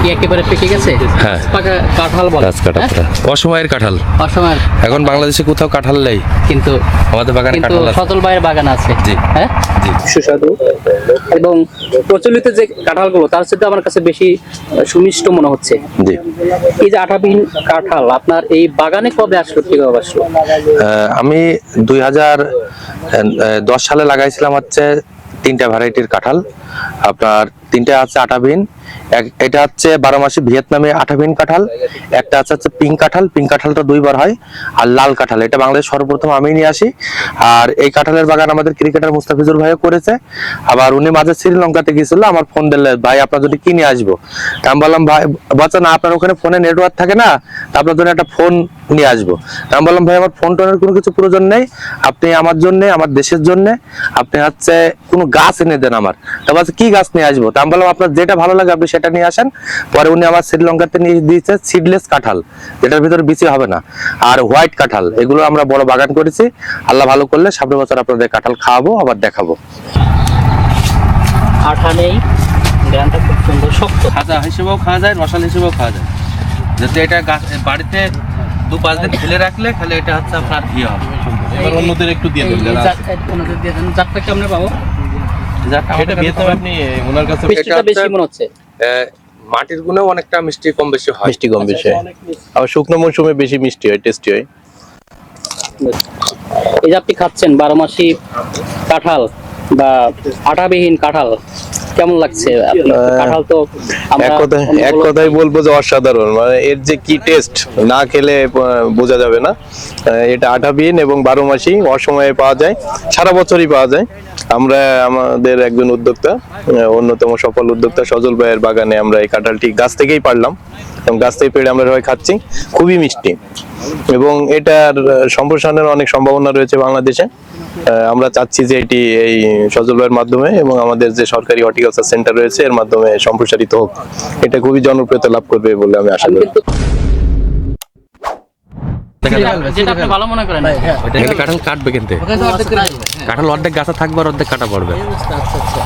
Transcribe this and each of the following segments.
কি একেবারে পেকে গেছে? হ্যাঁ। পাকা কাঁঠাল বলে। গাছ হ্যাঁ? অসময়ের কাঁঠাল। অসময়ের। এখন বাংলাদেশে কোথাও কাঁঠাল নেই। কিন্তু আমাদের বাগানে কাঁঠাল আছে। সজল ভাইয়ের বাগান আছে। জি। হ্যাঁ? জি। সুস্বাদু। এবং প্রচলিত যে কাঁঠালগুলো তার সাথে আমার কাছে বেশি সুমিষ্ট মনে হচ্ছে। জি। এই যে আঠাবিহীন কাঁঠাল আপনার এই বাগানে কবে আসলো কীভাবে আসলো? আহ, আমি দুই হাজার দশ সালে লাগাইছিলাম হচ্ছে তিনটা ভ্যারাইটির কাঁঠাল। আপনার তিনটা আছে আটাবিন এক এটা হচ্ছে বারো মাসে ভিয়েতনামে আঠাবিন কাঁঠাল, একটা আছে হচ্ছে পিঙ্ক কাঁঠাল পিঙ্ক কাঁঠালটা দুইবার হয়, আর লাল কাঁঠাল, এটা বাংলাদেশ সর্বপ্রথম আমি নিয়ে আসি। আর এই কাঁঠালের বাগান আমাদের ক্রিকেটার মুস্তাফিজুর ভাইও করেছে। আবার উনি মাঝে শ্রীলঙ্কাতে গিয়েছিল, আমার ফোন দিলে, ভাই, আপনার যদি কি নিয়ে আসব? তা আমি বললাম, ভাই বাচ্চা না, আপনার ওখানে ফোনে নেটওয়ার্ক থাকে না, তা আপনার জন্য একটা ফোন নিয়ে আসব। তা আমি বললাম, ভাই, আমার ফোন টোনের কোনো কিছু প্রয়োজন নেই, আপনি আমার জন্য, আমার দেশের জন্য, আপনি হচ্ছে কোনো গাছ এনে দেন আমার। তা বলছে কি গাছ নিয়ে আসব? তা আমি বললাম, আপনার যেটা ভালো লাগে আপনি সেটা নিয়ে আসেন পরে উনি আমার শ্রীলঙ্কাতে নিয়ে দিয়েছে সিডলেস কাঁঠাল। যেটার ভিতরে বিচি হবে না। আর হোয়াইট কাঁঠাল এগুলো আমরা বড় বাগান করেছি। আল্লাহ ভালো করলে সামনের বছর আপনাদের কাঁঠাল খাওয়াবো আবার দেখাবো। আঠা নেই গ্রানটা খুব সুন্দর শক্ত। খাজা হিসেবেও খাওয়া যায় রসাল হিসেবেও খাওয়া যায়। যাতে এটা বাড়িতে দু পাঁচ দিন ফেলে রাখলে খালি এটা হচ্ছে আপনার ইয়ে হবে। এবার অন্যদের একটু দিয়ে দেন এই- এই যারা জাত- এই ওনাদের দিয়ে দেন। জাতটা কেমনে পাবো? এটা ভিয়েতনামে আপনি ওনার কাছে বেশি মনে হচ্ছে। মাটির গুণেও অনেকটা মিষ্টি কম বেশি হয়। মিষ্টি কম বেশি হয়। আবার শুকনো মৌসুমে বেশি মিষ্টি হয় টেস্টি হয়। এই যে আপনি খাচ্ছেন বারো মাসি কাঁঠাল বা আটাবিহীন কাঁঠাল কেমন লাগছে? কাঁঠাল তো এক কথায় এক কথায় বলব যে অসাধারণ। মানে এর যে কি টেস্ট না খেলে বোঝা যাবে না। এটা আঠাবিহীন এবং বারো মাসি অসময়ে পাওয়া যায় সারা বছরই পাওয়া যায়। আমরা আমাদের একজন উদ্যোক্তা অন্যতম সফল উদ্যোক্তা সজল ভাইয়ের বাগানে আমরা এই কাঁঠালটি গাছ থেকেই পারলাম। এবং গাছ থেকে পেড়ে আমরা সবাই খাচ্ছি। খুবই মিষ্টি। এবং এটার সম্প্রসারণের অনেক সম্ভাবনা রয়েছে বাংলাদেশে। আহ, আমরা চাচ্ছি যে এটি এই সজল ভাইয়ের মাধ্যমে এবং আমাদের যে সরকারি হর্টিকালচার সেন্টার রয়েছে এর মাধ্যমে সম্প্রসারিত হোক। এটা খুবই জনপ্রিয়তা লাভ করবে বলে আমি আশা করি। কিন্তু যেটা- যেটা আপনি ভালো মনে করেন। এখানে কাঁঠাল কাটবে কিন্তু। কাঁঠাল অর্ধেক গাছে থাকবে আর অর্ধেক কাটা পড়বে আচ্ছা আচ্ছা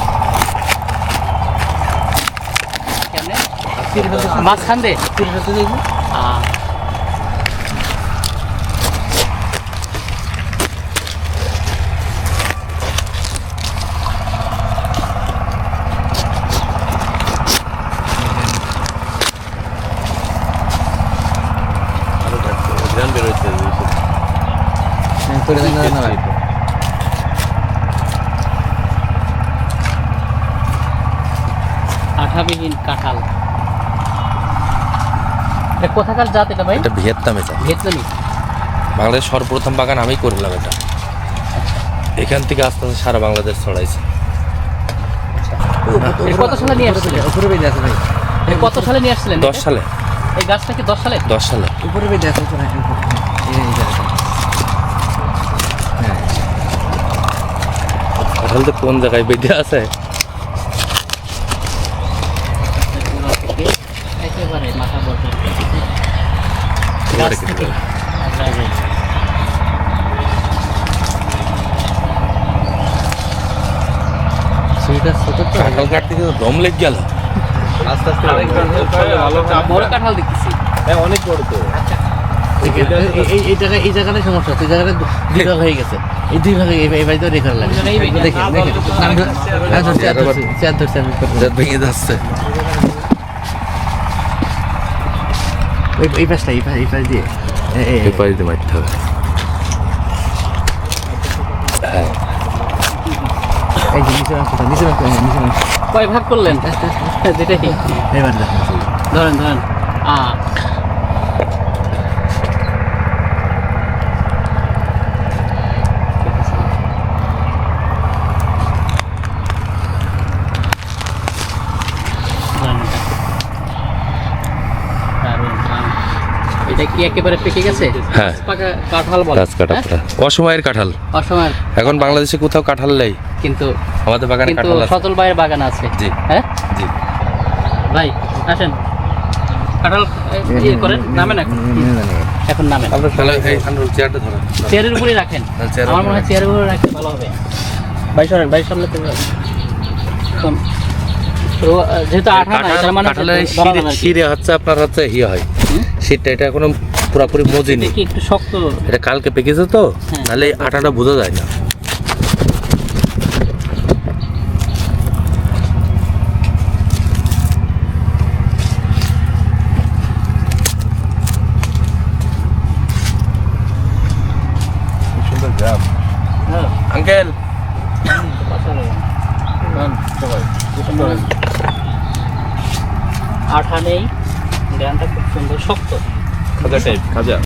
কেমনে? মাঝখান দিয়ে? আহ, আঠাবিহীন কাঁঠাল। এটা কোথাকার জাত এটা ভাই? এটা ভিয়েতনামে যায় ভিয়েতনামি। বাংলাদেশ সর্বপ্রথম বাগান আমি করলাম এটা। এখান থেকে আস্তে আস্তে সারা বাংলাদেশ ছড়াইছে। এটা কত সালে নিয়ে আসছিলেন? এটা কত সালে নিয়ে আসছিলেন দশ সালে। এই গাছটা কি দশ সালে? দশ সালে। কাঁঠাল তো কোন জায়গায় বেঁধে আছে? একেবারে মাথা পর্যন্ত গাছ থেকে দিতে সেটা ছোট তো কাঁঠাল কাটতে কিন্তু দম লেগে গেল। আস্তে আস্তে বড় কাঁঠাল দেখতেছি। হ্যাঁ অনেক বড় তো। এই এই জায়গায় এই জায়গাটাই সমস্যা হচ্ছে এই জায়গাটা দুই ভাগ হয়ে গেছে। এই দুই ভাগে এই বাড়িতেও রেখার লাগে। এই জায়গায় দেখেন দেখেন আমি ধর- আমি ধরছি, চেয়ার ধরছি, আমি। করব। যা ভেঙে যাচ্ছে এই- এই পাশটা এই পাশ এই পাশ দিয়ে এই- এই- এই পাশ দিয়ে মারতে হবে এই যে নিচে অংশটা নিচে অংশ হ্যাঁ, নিচে অংশ কয় ভাগ করলেন যেটাই এবার দেখেন ধরেন ধরেন আ ধরেন এটা। দারুণ, দারুণ। এটা কি একেবারে পেকে গেছে? হ্যাঁ। কাঁঠাল বলে। হ্যাঁ? পড়া অসময়ের কাঁঠাল। অসময়ের। এখন বাংলাদেশে কোথাও কাঁঠাল নেই। কিন্তু আমাদের বাগানে কাঁঠাল আছে। ভাইয়ের বাগান আছে। জি। হ্যাঁ? জি। ভাই আসেন। কাঁঠাল ইয়ে করেন। নামেন এখন। এখন নামেন। তাহলে এই আনুর চেয়ারটা চেয়ারের উপরে রাখেন। আমার মনে হয় চেয়ারের উপরে রাখলে ভালো হবে। ভাই সরেন ভাই সামনে তো যেহেতু আঠা নাই তার মানে। শিরে হচ্ছে আপনার হচ্ছে ইয়ে হয়। শীতটা এটা এখনও পুরোপুরি মজিনি। একটু শক্ত? এটা কালকে পেকেছে তো হ্যাঁ। নাহলে আটাটা বোঝা যায় না। হ্যাঁ আঙ্কেল আঠা নেই। গানটা খুব সুন্দর শক্ত। খাজা টাইপ খাজা।